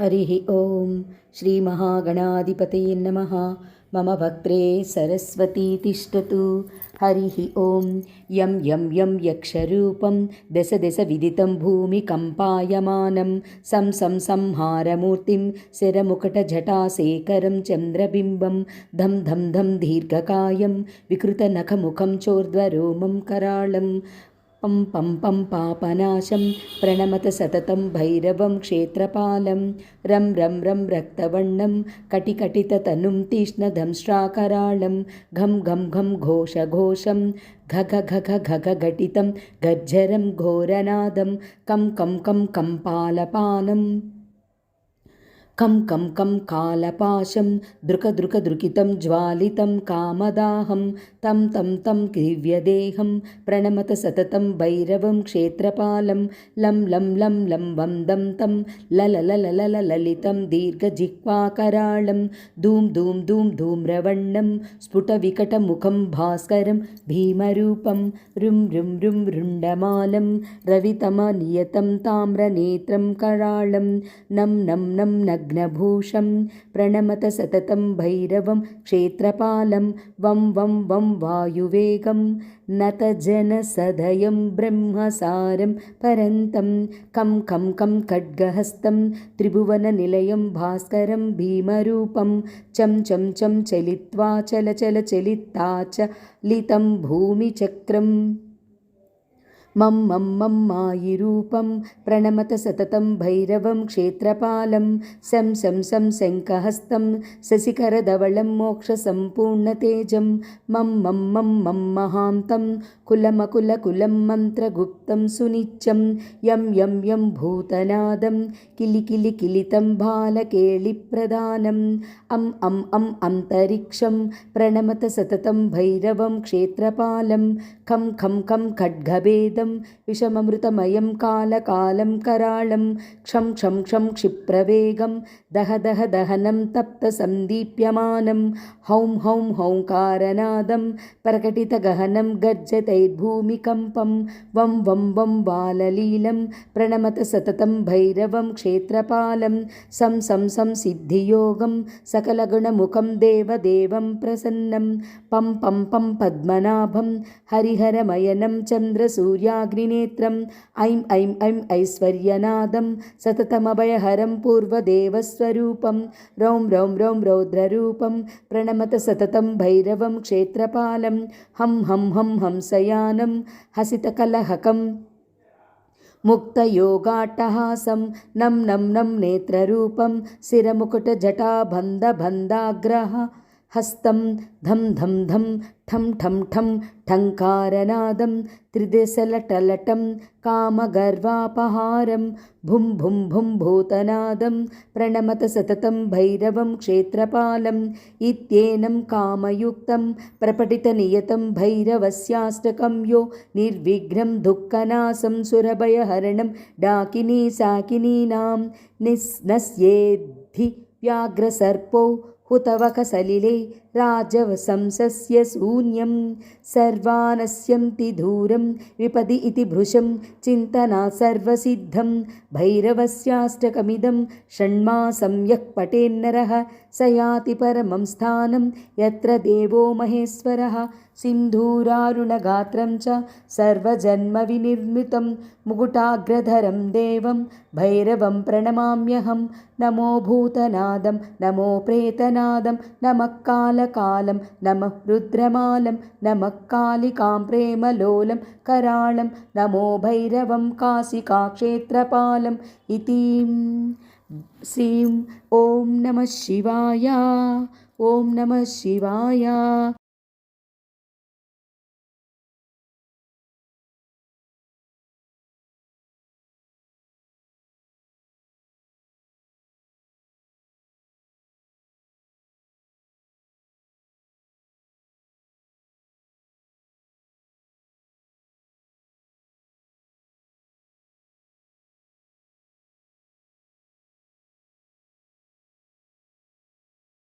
हरिः ॐ श्रीमहागणाधिपतये नमः। मम भक्त्रे सरस्वती तिष्ठतु। हरिः ॐ यं यं यं यक्षरूपं दश दशविदितं भूमिकम्पायमानं। सं सं संहारमूर्तिं शिरमुकटजटाशेखरं चन्द्रबिम्बं। धं धं धं दीर्घकायं विकृतनखमुखं चोर्ध्वरोमं कराळं పం పం పం పాపనాశం ప్రణమత సతతం భైరవం క్షేత్రపాలం రం రం రం రక్తవర్ణం కటికటితనుం తీష్ణధంశ్రాకరాళం ఘం ఘం ఘం ఘోషఘోషం ఘఘ ఘఘ ఘఘ ఘటితం గజ్జరం ఘోరనాదం కం కం కం కంపాలపానం కం కం కం కాలపాశం దృకదృకదృకితం జ్వాలితం కామదాహం తం తం తం దివ్యదేహం ప్రణమత సతతం భైరవం క్షేత్రపాలం లం లం లం లం వందం తం లలలలలలలితం దీర్ఘజిహ్వాకరాళం ధూం ధూం ధూం ధూమ్రవణ్ణం స్ఫుటవికటముఖం భాస్కరం భీమరూపం రుం రుం రుం రుండమాలం రవితమనియతం తామ్రనేత్రం కరాళం నం నం నం నగ్ विघ्नभूषं प्रणमत सततं भैरवं क्षेत्रपालं वं वं वं वायुवेगं नतजनसदयं ब्रह्मसारं परन्तं कं कं कं खड्गहस्तं त्रिभुवननिलयं भास्करं भीमरूपं चं चं चं चलित्वा चल चल चलिता च लितं भूमिचक्रम् मं मं मं मायिरूपं प्रणमत सततं भैरवं क्षेत्रपालं सं सं सं शङ्खहस्तं शशिकरधवलं मोक्षसम्पूर्णतेजं मं मं मं मं महान्तं कुलमकुलकुलं मन्त्रगुप्तं सुनित्यं यं यं यं भूतनादं किलिकिलिकिलितं बालकेलिप्रदानम् अम् अम् अम् अन्तरिक्षं प्रणमत सततं भैरवं क्षेत्रपालं खं खं खं खड्गभेदं विषममृतमयं कालकालं कराळं क्षं क्षं क्षं क्षिप्रवेगं दह दह दहनं तप्तसन्दीप्यमानं हौं हौं हौङ्कारनादं प्रकटितगहनं गर्जते भूमिकम्पं वं वं वं बाललीलं प्रणमत सततं भैरवं क्षेत्रपालं सं सं सं सिद्धियोगं सकलगुणमुखं देवदेवं प्रसन्नं पं पं पं पद्मनाभं हरिहरमयनं ఐరాగ్నినేత్రం ఐం ఐం ఐం ఐశ్వర్యనాదం సతతమభయహరం పూర్వదేవస్వరూపం రౌం రౌం రౌం రౌద్రరూపం ప్రణమత సతతం భైరవం క్షేత్రపాలం హం హం హం హంసయానం హసితకలహకం ముక్తయోగాట్టహాసం నం నం నం నేత్రరూపం శిరముకుట బంధాగ్రహ హస్తం ధం ధం ధం ఠం ఠం ఠం ఠంకారనాదం త్రిదిశలటలటం కామగర్వాపహారం భుం భుం భుం భూతనాదం ప్రణమత సతతం భైరవం క్షేత్రపాలం ఇత్యేనం కామయుక్తం ప్రపటితనియతం భైరవస్యాష్టకం యో నిర్విఘ్నం దుఃఖనాశం సురభయహరణం డాకినీ సాకినీనాం నిస్నస్యేద్ధి వ్యాఘ్రసర్పౌ व्याघ्रसर्पौ हुतवकसलिले राजवसंसस्य शून्यं सर्वानस्यन्ति दूरं विपदि इति भृशं, चिन्तना सर्वसिद्धं, भैरवस्याष्टकमिदं षण्मासं यः पठेन्नरः स याति परमं स्थानं, यत्र देवो महेश्वरः, सिन्धूरारुणगात्रं च सर्वजन्मविनिर्मितं, मुकुटाग्रधरं देवं, भैरवं प्रणमाम्यहं, नमो भूतनादं, नमो प्रेतनादं, नमः कालकालं नमः रुद्रमालं नमः कालिकां प्रेमलोलं कराळं नमो भैरवं काशिकाक्षेत्रपालम् इति श्रीं ॐ नमः शिवाय ॐ नमः शिवाय